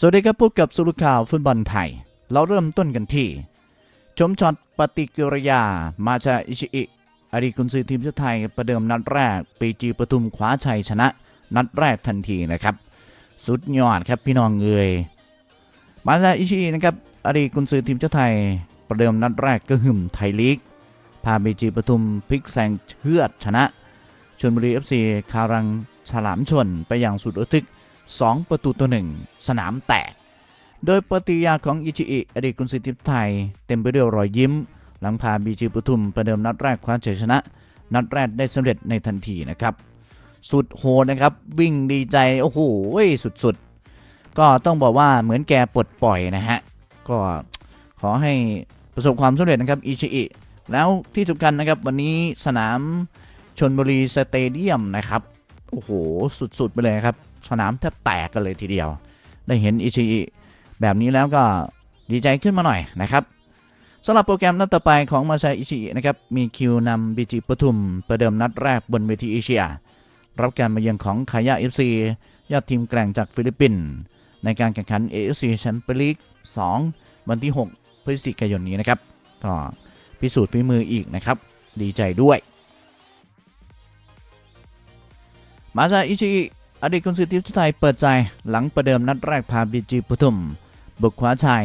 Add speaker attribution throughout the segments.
Speaker 1: สวัสดีครับพบกับสุรุข่าวฟุตบอลไทย เราเริ่มต้นกันที่ ชมช็อตปฏิกิริยา มาชาอิชิอิอดีตกุนซือทีมชาติไทยประเดิมนัดแรกปีจีปทุมคว้าชัยชนะ นัดแรกทันทีนะครับ สุดยอดครับพี่น้องเอยมาชาอิชิอินะครับอดีตกุนซือทีมชาติไทย ประเดิมนัดแรกก็หึ่มไทยลีกพาบีจีปทุมพลิกแซงเชือดชนะชลบุรีเอฟซีคารังฉลามชนไปอย่างสุดระทึก 2 ประตูต่อหนึ่งสนามแตก โดยปฏิยาของอิชิอิอดีตกุนซือทีมไทย เต็มไปด้วยรอยยิ้ม หลังพาบีจีปทุมประเดิมนัดแรกคว้าชัยชนะ นัดแรกได้สำเร็จในทันทีนะครับ สุดโหดนะครับ วิ่งดีใจ โอ้โหสุดๆ ก็ต้องบอกว่าเหมือนแกปลดปล่อยนะฮะ ก็ขอให้ประสบความสำเร็จนะครับอิชิอิแล้วที่สำคัญนะครับวันนี้สนามชนบุรีสเตเดียมนะครับ โอ้โห สุด ๆ ไปเลยครับ สนามแทบแตกกันเลยทีเดียว ได้เห็นอิชิอิแบบนี้แล้วก็ดีใจขึ้นมาหน่อยนะครับสำหรับโปรแกรมนัดต่อไปของมาซาอิชิอินะครับ มีคิวนำบีจิปทุม ประเดิมนัดแรกบนเวทีเอเชีย รับการมาเยือนของคายาเอฟซียอดทีมแกร่งจากฟิลิปปินส์ในการแข่งขัน AFC แชมเปี้ยนลีก2วันที่ 6 พฤศจิกายนนี้นะครับ ก็พิสูจน์ฝีมืออีกนะครับ ดีใจด้วย มาซาอิชิ อดีตกุนซือทีมชาติไทยเปิดใจหลังประเดิมนัดแรกพาบีจีปทุม บุกคว้าชัย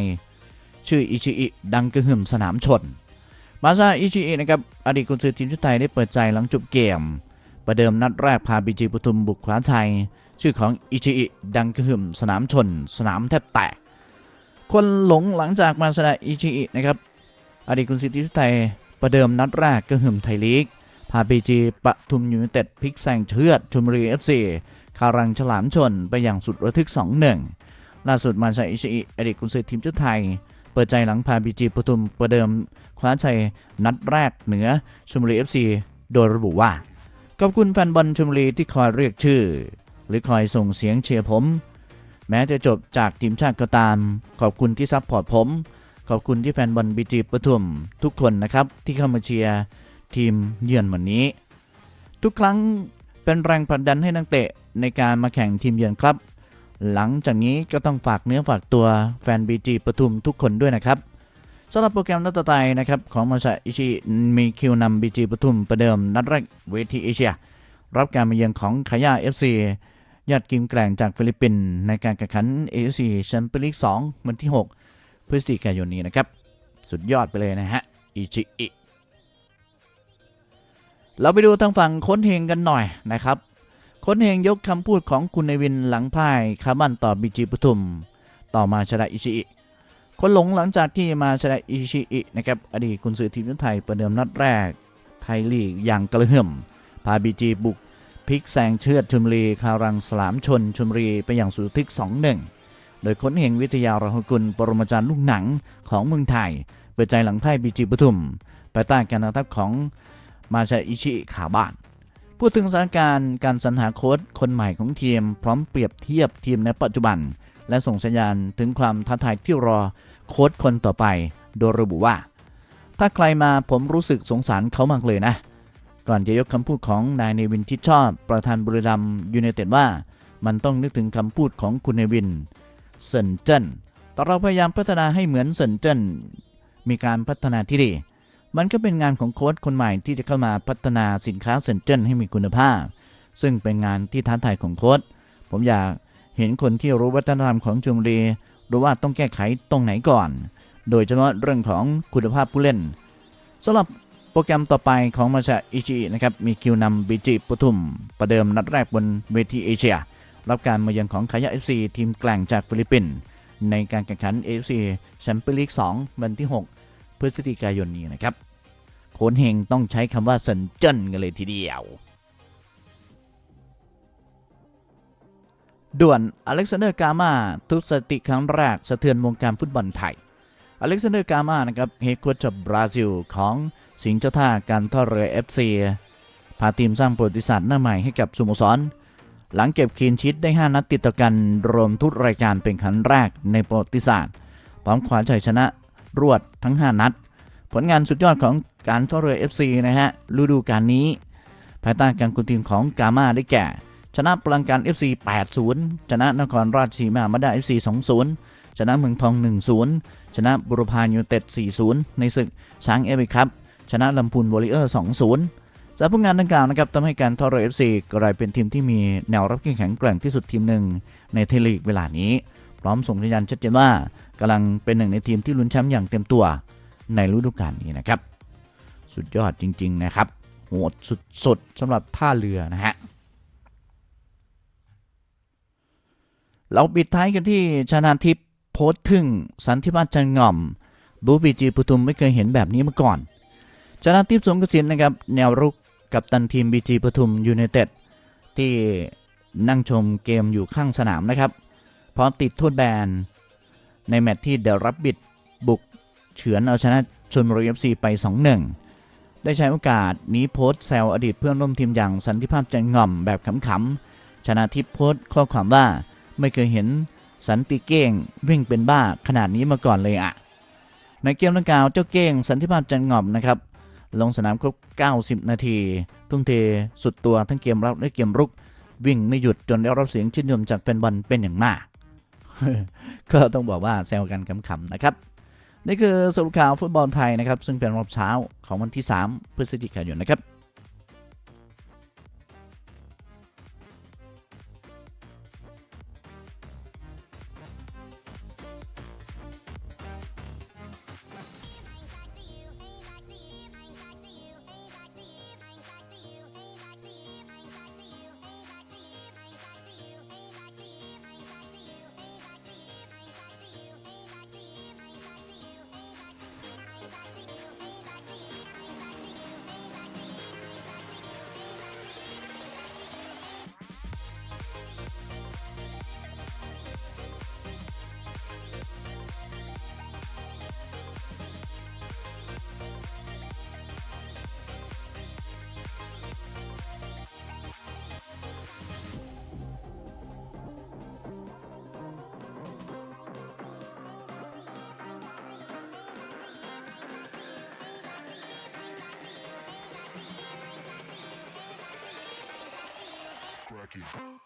Speaker 1: ชื่ออิชิอิดังกระหึ่มสนามชน มาซาอิชิอินะครับอดีตกุนซือทีมชาติไทยได้เปิดใจหลังจบเกม ประเดิมนัดแรกพาบีจีปทุม บุกคว้าชัย ชื่อของอิชิอิดังกระหึ่มสนามชน สนามแทบแตกคนหลงหลังจากมาซาอิชิอินะครับอดีตกุนซือทีมชาติไทยประเดิมนัดแรกกระหึ่มไทยลีกพาบีจีปทุมยูไนเต็ดพลิกแซงเชือดชลบุรีเอฟซี คารังฉลามชนไปอย่างสุดระทึก 2-1 ล่าสุดมาซาอิชิอิอดีตกุนซือทีมชาติไทย เปิดใจหลังพาบีจีปทุมประเดิมคว้าชัยนัดแรกเหนือชลบุรีเอฟซีโดยระบุว่า ขอบคุณแฟนบอลชลบุรีที่คอยเรียกชื่อ หรือคอยส่งเสียงเชียร์ผม แม้จะจบจากทีมชาติก็ตาม ขอบคุณที่ซัพพอร์ตผม ขอบคุณที่แฟนบอลบีจีปทุมทุกคนนะครับที่เข้ามาเชียร์ทีมเยือนวันนี้ ทุกครั้งเป็นแรงผลักดันให้นักเตะ ในการมาแข่งทีมเยือนครับ หลังจากนี้ก็ต้องฝากเนื้อฝากตัวแฟนบีจีปทุมทุกคนด้วยนะครับสำหรับโปรแกรมนัดต่อไปนะครับของมาซาอิชิมีคิวนำบีจีปทุมประเดิมนัดแรกเวทีเอเชีย รับการมาเยือนของขายาเอฟซียอดกิมแกร่งจากฟิลิปปินส์ในการแข่งขัน AFC แชมเปี้ยนลีก2วันที่ 6 พฤศจิกายนนี้นะครับ สุดยอดไปเลยนะฮะอิชิอิเราไปดูทางฝั่งค้นเฮงกันหน่อยนะครับ ค้นเฮงยกคำพูดของคุณในวินหลังพ่ายคาบันต่อบีจีปทุม ต่อมาชนะอิชิอิคนหลงหลังจากที่มาชนะอิชิอินะครับอดีตกุนซือทีมชาติไทยประเดิมนัดแรก ไทยลีกอย่างกระหึ่มพาบีจีบุกพลิกแซงเชือดชลบุรีคารังสลามชนชลบุรีไปอย่างสุดทึก2-1โดยค้นเฮงวิทยารหกุลปรมาจารย์ลูกหนังของเมืองไทย เปิดใจหลังพ่ายบีจีปทุมภายใต้การนำทัพของมาชาอิชิขาบ้าน พูดถึงสถานการณ์การสรรหาโค้ชคนใหม่ของทีม พร้อมเปรียบเทียบทีมในปัจจุบัน และส่งสัญญาณถึงความท้าทายที่รอโค้ชคนต่อไป โดยระบุว่า ถ้าใครมาผมรู้สึกสงสารเขามากเลยนะ ก่อนจะยกคำพูดของนายเนวินที่ชอบประธานบริรัมย์ยูไนเต็ดว่า มันต้องนึกถึงคำพูดของคุณเนวินเซินเจิ้นแต่เราพยายามพัฒนาให้เหมือนเซินเจิ้นมีการพัฒนาที่ดี มันก็เป็นงานของโค้ชคนใหม่ที่จะเข้ามาพัฒนาสินค้าเซนเจนให้มีคุณภาพ ซึ่งเป็นงานที่ท้าทายของโค้ชผมอยากเห็นคนที่รู้วัฒนธรรมของจุมรีรู้ว่าต้องแก้ไขตรงไหนก่อน โดยเฉพาะเรื่องของคุณภาพผู้เล่นสำหรับโปรแกรมต่อไปของมาชาอิจินะครับมีคิวนำบีจิปทุม ประเดิมนัดแรกบนเวทีเอเชีย รับการมาเยือนของขายะเอฟซีทีมแกล่งจากฟิลิปปินส์ในการแข่งขัน AFC แชมเปี้ยนลีก 2 วันที่6 พฤศจิกายนนี้นะครับโค้นเฮงต้องใช้คำว่าเซินเจิ้นกันเลยทีเดียว ด่วนอเล็กซานเดอร์กามาทุสติครั้งแรกสะเทือนวงการฟุตบอลไทยอเล็กซานเดอร์กามานะครับเฮดโค้ชจากบราซิลของสิงห์เจ้าท่าการท่าเรือ FC พาทีมสร้างประวัติศาสตร์หน้าใหม่ให้กับสโมสร หลังเก็บคีนชีตได้ 5 นัดติดต่อกันรวมทุกรายการเป็นครั้งแรกในประวัติศาสตร์ พร้อมคว้าชัยชนะ รวดทั้ง 5 นัด ผลงานสุดยอดของการท่าเรือ FC นะฮะฤดูกาลนี้ ภายใต้การคุมทีมของกามาได้แก่ ชนะพลังการ FC 8-0 ชนะนครราชสีมามาได้ FC 2-0 ชนะเมืองทอง 1-0 ชนะบุรพายูเต็ด 4-0 ในศึกช้างเอฟครับ ชนะลำพูนวอริเออร์ 2-0จากผลงานดังกล่าวนะครับทำให้การท่าเรือ FC กลายเป็นทีมที่มีแนวรับที่แข็งแกร่งที่สุดทีมหนึ่งในเทลีกเวลานี้ พร้อมส่งสัญญาณชัดเจนว่า กำลังเป็นหนึ่งในทีมที่ลุ้นแชมป์อย่างเต็มตัวในฤดูกาลนี้นะครับ สุดยอดจริง ๆ นะครับ โหดสุดๆสำหรับท่าเรือนะฮะเราปิดท้ายกันที่ชนาทิพย์โพสต์ถึงสันติบาจันง่อม บูบีจีปทุมไม่เคยเห็นแบบนี้มาก่อน ชนาทิพย์สงกระสินนะครับ แนวรุกกับตันทีมบีจีปทุมยูไนเต็ดที่นั่งชมเกมอยู่ข้างสนามนะครับพราะติดโทษแบน ในแมตช์ที่เดลรับบิดบุกเฉือนเอาชนะชนบุรีเอฟซีไป 2-1 ได้ใช้โอกาสนี้โพสต์แซวอดีตเพื่อนร่วมทีมอย่างสันติภาพจันง่อมแบบขำๆชนะทิพย์โพสต์ข้อความว่าไม่เคยเห็นสันติเก้งวิ่งเป็นบ้าขนาดนี้มาก่อนเลยอะในเกมดังกล่าวเจ้าเก้งสันติภาพจันงอมนะครับ ลงสนามครบ 90 นาที ทุ่มเทสุดตัวทั้งเกมรับและเกมรุก วิ่งไม่หยุดจนได้รับเสียงชื่นชมจากแฟนบอลเป็นอย่างมาก ก็ต้องบอกว่าแซวกันขำๆนะครับ นี่คือสรุปข่าวฟุตบอลไทยนะครับ ซึ่งเป็นรอบเช้าของวันที่ 3 พฤศจิกายนนะครับ
Speaker 2: Rocky.